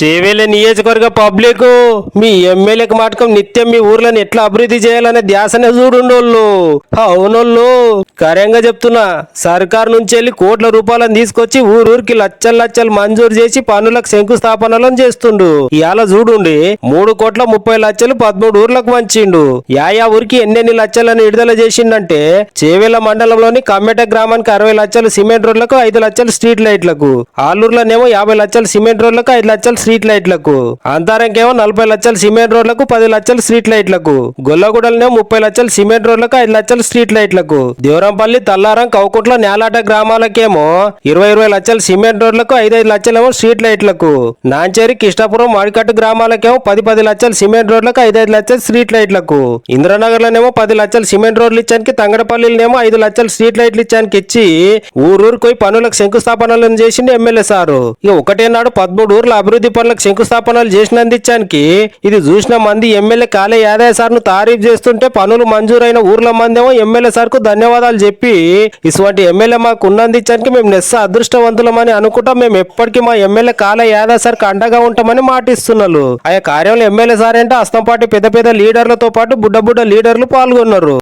చేవేలే నియోజకవర్గ పబ్లిక్ మీ ఎమ్మెల్యేకి మాటకం నిత్యం మీ ఊర్లను ఎట్లా అభివృద్ధి చేయాలనే ధ్యాసనే చూడుండోళ్ళు. అవునోళ్ళు కరెంగా చెప్తున్నా సర్కార్ నుంచి వెళ్ళి కోట్ల రూపాయలను తీసుకొచ్చి ఊరూరికి లచ్చలు లచ్చలు మంజూరు చేసి పనులకు శంకుస్థాపనలను చేస్తుండు. ఇవాళ చూడుండి మూడు కోట్ల ముప్పై లక్షలు పదమూడు ఊర్లకు మంచిండు యాయా ఊరికి ఎన్నెన్ని లచ్చలను విడుదల చేసిండంటే చేవేల మండలంలోని కమ్మెట గ్రామానికి అరవై లక్షలు సిమెంట్ రోడ్లకు ఐదు లక్షలు స్ట్రీట్ లైట్లకు. ఆలూరులోనేమో యాభై లక్షలు సిమెంట్ రోడ్లకు ఐదు లక్షలు స్ట్రీట్ లైట్లకు. అంతరంకేమో నలభై లక్షలు సిమెంట్ రోడ్లకు పది లక్షలు స్ట్రీట్ లైట్లకు. గొల్లగూడలనేమో ముప్పై లక్షలు సిమెంట్ రోడ్లకు ఐదు లక్షలు స్ట్రీట్ లైట్లకు. దేవరంపల్లి తల్లారం కౌకుట్ల నేలాట గ్రామాలకేమో ఇరవై ఇరవై లక్షలు సిమెంట్ రోడ్లకు ఐదు ఐదు లక్షలేమో స్ట్రీట్ లైట్లకు. నాంచేరి కిష్టాపురం మాడికట్టు గ్రామాలకేమో పది పది లక్షలు సిమెంట్ రోడ్లకు ఐదు ఐదు లక్షలు స్ట్రీట్ లైట్లకు. ఇంద్రనగర్లోనేమో పది లక్షలు సిమెంట్ రోడ్లు ఇచ్చానికి తంగడపల్లిలోనేమో ఐదు లక్షలు స్ట్రీట్ లైట్లు ఇచ్చానికి ఇచ్చి ఊరూరుకు పోయి పనులకు శంకుస్థాపనలను చేసింది ఎమ్మెల్యే సారు. ఇక ఒకటే నాడు పదమూడు ఊర్ల అభివృద్ధి పనులకు శంకుస్థాపనలు చేసినందిచ్చానికి ఇది చూసిన మంది ఎమ్మెల్యే కాలే యాదయ్య సార్ను తారీఫ్ చేస్తుంటే పనులు మంజూరైన ఊర్ల మందేమో ఎమ్మెల్యే సార్కు ధన్యవాదాలు చెప్పి ఇటువంటి ఎమ్మెల్యే మాకు ఉన్నందించడానికి మేము నెస్స అదృష్టవంతులమని అనుకుంటాం. మేము ఎప్పటికీ మా ఎమ్మెల్యే కాలే యాదవ్ సార్కు అండగా ఉంటామని మాటిస్తున్నారు. ఆయా కార్యంలో ఎమ్మెల్యే సార్ అంటే అస్తంపాటి పెద్ద పెద్ద లీడర్లతో పాటు బుడ్డ బుడ్డ లీడర్లు పాల్గొన్నారు.